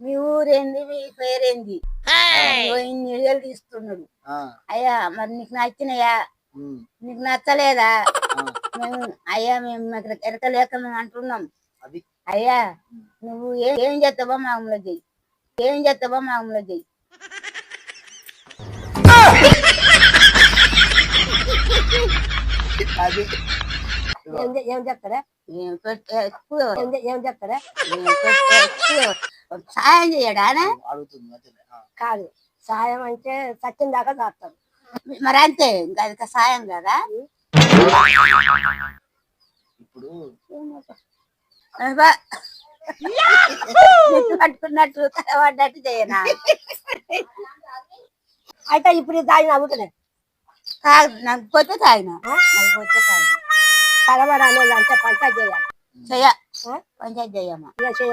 మీ ఊరేంది మీ పేరేంది? ఇన్ని తీస్తున్నాడు. ఆ, అయ్యా మరి నీకు నచ్చినయా? నీకు నచ్చలేదా. మేము అయ్యా మేము మాకు ఎరకలేక మేము అంటున్నాం. అది. అయ్యా నువ్వు ఏ- ఏం చేస్తావో మామూలు చెయ్యి. ఏం చేస్తావో మామూలు చెయ్యి. అది. ఏం చెప్తారా ఏం చెప్తారా సాయం చేయడానా. కాదు. సాయం అంటే సత్యం దాకా చేస్తారు మరి అంతే ఇంకా అది సాయం కదా? ఇప్పుడు పట్టుకున్నట్టు పడ్డట్టు చేయనా? అయితే ఇప్పుడు ఇది తాగిన అవుతుంది తాగు నాకు పొద్దు తాగిన. నాకు పొద్దు తాగిన. కలవడ అనేది అంటే పంచాయతీ చేయాలి చెయ్య ఆ? పంచాయతీ చెయ్యమ్మా ఇక చేయ